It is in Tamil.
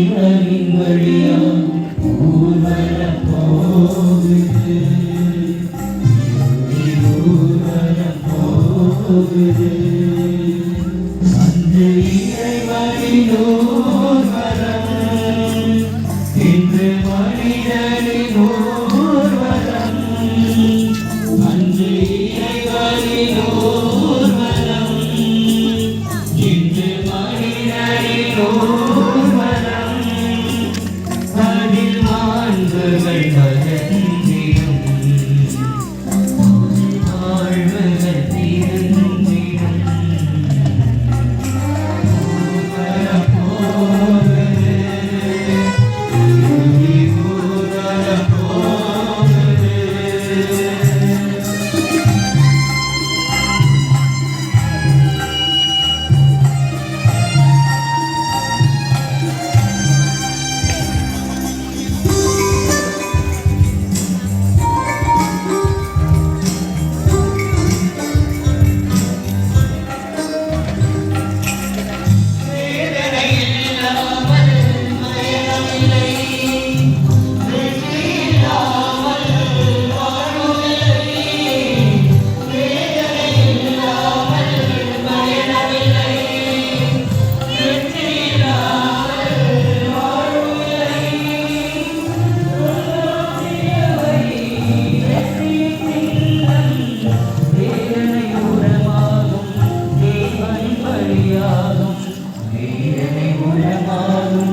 இறைவனின் வழியாகும் ஊர்வலம் போகுது ஊர்வலம் போகுது அந்த இறைவனின் ஊர்வலம் இன்று மனிதனின் ஊர்வலம் அன்று இறைவனின் ஊர்வலம் இன்று மனிதனின் ஊர்வலம் വഴിയാകും വീരനെ ഗുണമാകും